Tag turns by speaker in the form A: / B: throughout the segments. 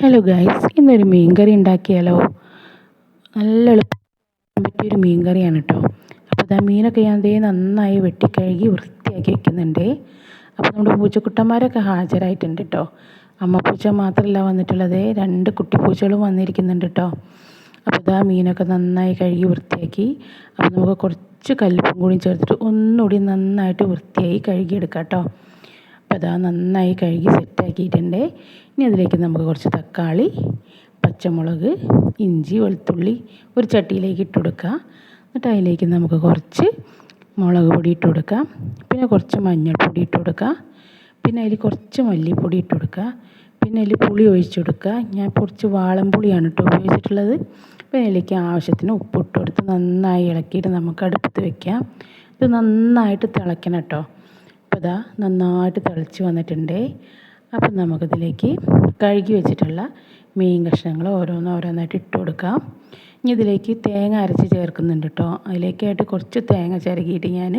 A: Hello guys ഇന്നൊരു മീൻ കറി ഉണ്ടാക്കിയാലോ? നല്ല എളുപ്പം പറ്റിയൊരു മീൻ കറിയാണ് കേട്ടോ അപ്പോൾ ഇതാ മീനൊക്കെ ഞാൻ ദേ നന്നായി വെട്ടിക്കഴുകി വൃത്തിയാക്കി വെക്കുന്നുണ്ട്. അപ്പോൾ നമ്മുടെ പൂച്ചക്കുട്ടന്മാരൊക്കെ ഹാജരായിട്ടുണ്ട് കേട്ടോ അമ്മ പൂച്ച മാത്രമല്ല വന്നിട്ടുള്ളത് രണ്ട് കുട്ടിപ്പൂച്ചകളും വന്നിരിക്കുന്നുണ്ട് കേട്ടോ അപ്പോൾ ഇതാ മീനൊക്കെ നന്നായി കഴുകി വൃത്തിയാക്കി. അപ്പോൾ നമുക്ക് കുറച്ച് കല്ലുപ്പും കൂടി ചേർത്തിട്ട് ഒന്നുകൂടി നന്നായിട്ട് വൃത്തിയായി കഴുകിയെടുക്കാം കേട്ടോ അതാ നന്നായി കഴുകി സെറ്റാക്കിയിട്ടുണ്ട്. ഇനി അതിലേക്ക് നമുക്ക് കുറച്ച് തക്കാളി പച്ചമുളക് ഇഞ്ചി വെളുത്തുള്ളി ഒരു ചട്ടിയിലേക്ക് ഇട്ട് കൊടുക്കുക എന്നിട്ട് അതിലേക്ക് നമുക്ക് കുറച്ച് മുളക് പൊടി ഇട്ട് കൊടുക്കാം. പിന്നെ കുറച്ച് മഞ്ഞൾപ്പൊടി ഇട്ട് കൊടുക്കുക പിന്നെ അതിൽ കുറച്ച് മല്ലിപ്പൊടി ഇട്ട് കൊടുക്കുക പിന്നെ അതിൽ പുളി ഒഴിച്ച് കൊടുക്കുക ഞാൻ കുറച്ച് വാളൻപുളിയാണ് കേട്ടോ ഉപയോഗിച്ചിട്ടുള്ളത്. പിന്നെ അതിലേക്ക് ആവശ്യത്തിന് ഉപ്പിട്ട് കൊടുത്ത് നന്നായി ഇളക്കിയിട്ട് നമുക്ക് അടുപ്പത്ത് വെക്കാം. ഇത് നന്നായിട്ട് തിളയ്ക്കണം കേട്ടോ. അപ്പോൾ ഇതാ നന്നായിട്ട് തിളച്ച് വന്നിട്ടുണ്ട്. അപ്പം നമുക്കിതിലേക്ക് കഴുകി വെച്ചിട്ടുള്ള മീൻ കഷ്ണങ്ങൾ ഓരോന്ന് ഓരോന്നായിട്ട് ഇട്ട് കൊടുക്കാം. ഇനി ഇതിലേക്ക് തേങ്ങ അരച്ച് ചേർക്കുന്നുണ്ട് കേട്ടോ അതിലേക്കായിട്ട് കുറച്ച് തേങ്ങ ചിരകിയിട്ട് ഞാൻ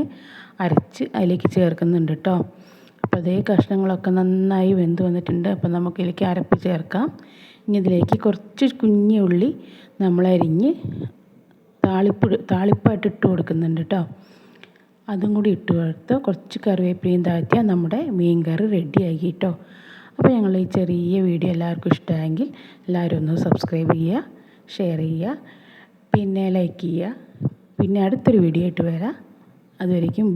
A: അരച്ച് അതിലേക്ക് ചേർക്കുന്നുണ്ട് കേട്ടോ അപ്പോൾ അതേ കഷ്ണങ്ങളൊക്കെ നന്നായി വെന്ത് വന്നിട്ടുണ്ട്. അപ്പോൾ നമുക്കിതിലേക്ക് അരപ്പ് ചേർക്കാം. ഇനി ഇതിലേക്ക് കുറച്ച് കുഞ്ഞി ഉള്ളി നമ്മളരിഞ്ഞ് താളിപ്പ് താളിപ്പായിട്ട് ഇട്ട് കൊടുക്കുന്നുണ്ട് കേട്ടോ അതും കൂടി ഇട്ട് കൊടുത്ത് കുറച്ച് കറിവേപ്പിലയും താഴ്ത്തിയാൽ നമ്മുടെ മീൻ കറി റെഡിയായി കേട്ടോ. അപ്പോൾ ഞങ്ങൾ ഈ ചെറിയ വീഡിയോ എല്ലാവർക്കും ഇഷ്ടമായെങ്കിൽ എല്ലാവരും ഒന്ന് സബ്സ്ക്രൈബ് ചെയ്യുക ഷെയർ ചെയ്യുക പിന്നെ ലൈക്ക് ചെയ്യുക. പിന്നെ അടുത്തൊരു വീഡിയോ ആയിട്ട് വരാം. അതുവരേക്കും